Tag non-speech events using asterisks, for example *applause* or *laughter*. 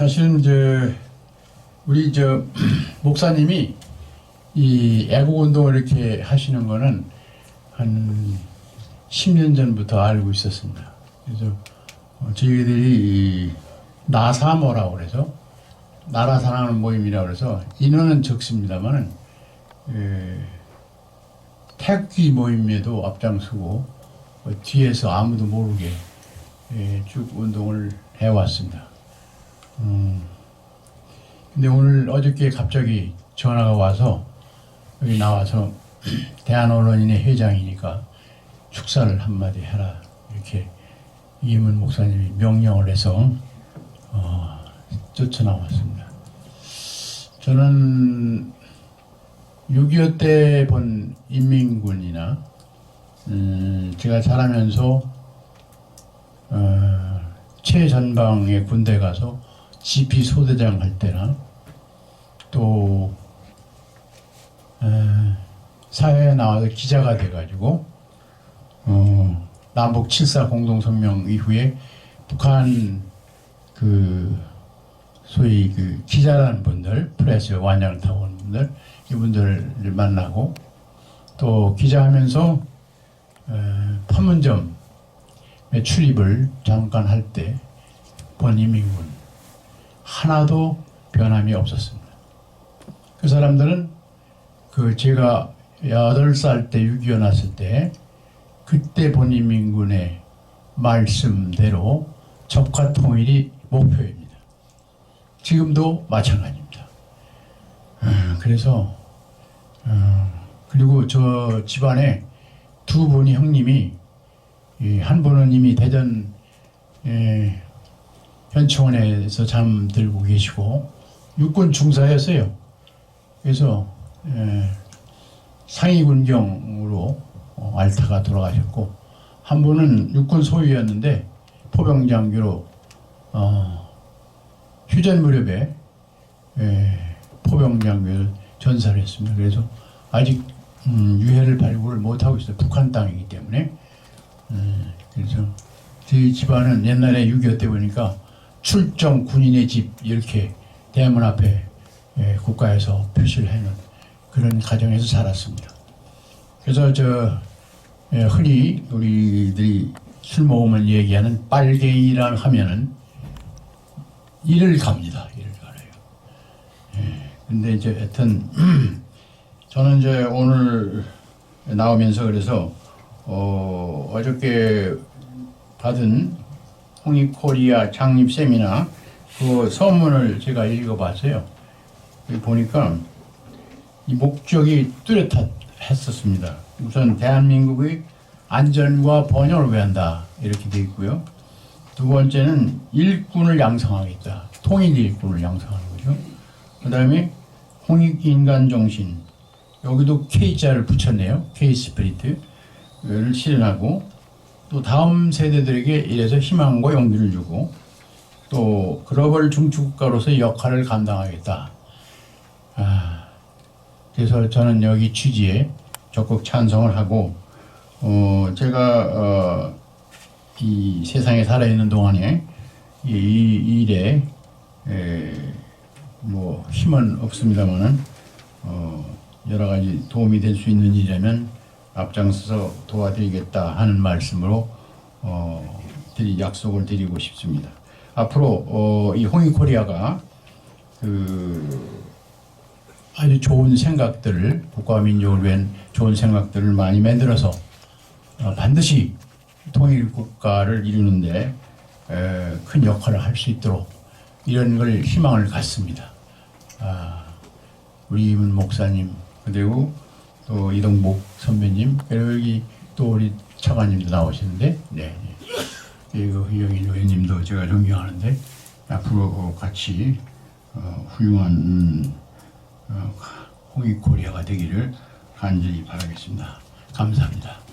사실은 이제 우리 저 *clears throat* 목사님이 이 애국 운동을 이렇게 하시는 거는 한 10년 전부터 알고 있었습니다. 그래서 어, 저희들이 이 나사모라고 그래서 나라 사랑하는 모임이라고 그래서 인원은 적습니다만은 에, 태극기 모임에도 앞장서고 어, 뒤에서 아무도 모르게 예, 쭉 운동을 해왔습니다. 음, 근데 오늘 어저께 갑자기 전화가 와서 여기 나와서 *clears throat* 대한언론인의 회장이니까 축사를 한마디 해라 이렇게 이문 목사님이 명령을 해서 어, 쫓아나왔습니다. 저는 6.25 때 본 인민군이나 음, 제가 자라면서 어, 최전방의 군대 가서 GP 소대장 할 때나 또 에, 사회에 나와서 기자가 돼가지고 어, 남북 7.4 공동성명 이후에 북한 그 소위 그 기자라는 분들 프레스 완장을 타고 오는 분들 이분들을 만나고 또 기자하면서 에, 판문점에 출입을 잠깐 할 때 본이민군 하나도 변함이 없었습니다. 그 사람들은 그 제가 8살 때 6.25 났을 때 그때 본인민군의 말씀대로 적화 통일이 목표입니다. 지금도 마찬가지입니다. 아, 그래서 어, 그리고 저 집안에 두 분이 형님이 이한 분은 이미 대전 에, 현충원에서 잠들고 계시고 육군 중사였어요. 그래서 에, 상위군경으로 어, 알타가 돌아가셨고 한 분은 육군 소위였는데 포병장교로 어, 휴전 무렵에 에, 포병장교를 전사를 했습니다. 그래서 아직 음, 유해를 발굴을 못하고 있어요. 북한 땅이기 때문에 음, 그래서 저희 집안은 옛날에 6.25때 보니까 출정 군인의 집 이렇게 대문 앞에 예, 국가에서 표시를 해놓은 그런 가정에서 살았습니다. 그래서 저 예, 흔히 우리들이 술 먹으면 얘기하는 빨갱이라 하면은 일을 갑니다. 일을 가요. 예, 근데 이제 하여튼 *clears throat* 저는 이제 오늘 나오면서 그래서 어, 어저께 받은 홍익코리아 창립 세미나 그 서문을 제가 읽어봤어요. 보니까 이 목적이 뚜렷했었습니다. 우선 대한민국의 안전과 번영을 위한다 이렇게 돼 있고요. 두 번째는 일꾼을 양성하겠다. 통일 일꾼을 양성하는 거죠. 그 다음에 홍익 인간 정신 여기도 K자를 붙였네요. K 스피리트를 실현하고 또 다음 세대들에게 이래서 희망과 용기를 주고 또 글로벌 중추국가로서의 역할을 감당하겠다. 아, 그래서 저는 여기 취지에 적극 찬성을 하고 어, 제가 어, 이 세상에 살아있는 동안에 이, 이 일에 에, 뭐 힘은 없습니다만은 어, 여러 가지 도움이 될 수 있는 일이라면 앞장서서 도와드리겠다 하는 말씀으로 어, 드리 약속을 드리고 싶습니다. 앞으로 어, 이 홍익코리아가 그 아주 좋은 생각들을 국가와 민족을 위한 좋은 생각들을 많이 만들어서 어, 반드시 통일 국가를 이루는데 에, 큰 역할을 할 수 있도록 이런 걸 희망을 갖습니다. 아, 우리 이문 목사님 그리고 또 이동복 선배님 그리고 여기 또 우리 차관님도 나오시는데 네, 네. 이거 여기 의원님도 제가 존경하는데 앞으로 같이 어, 훌륭한 음, 어, 홍익 코리아가 되기를 간절히 바라겠습니다. 감사합니다.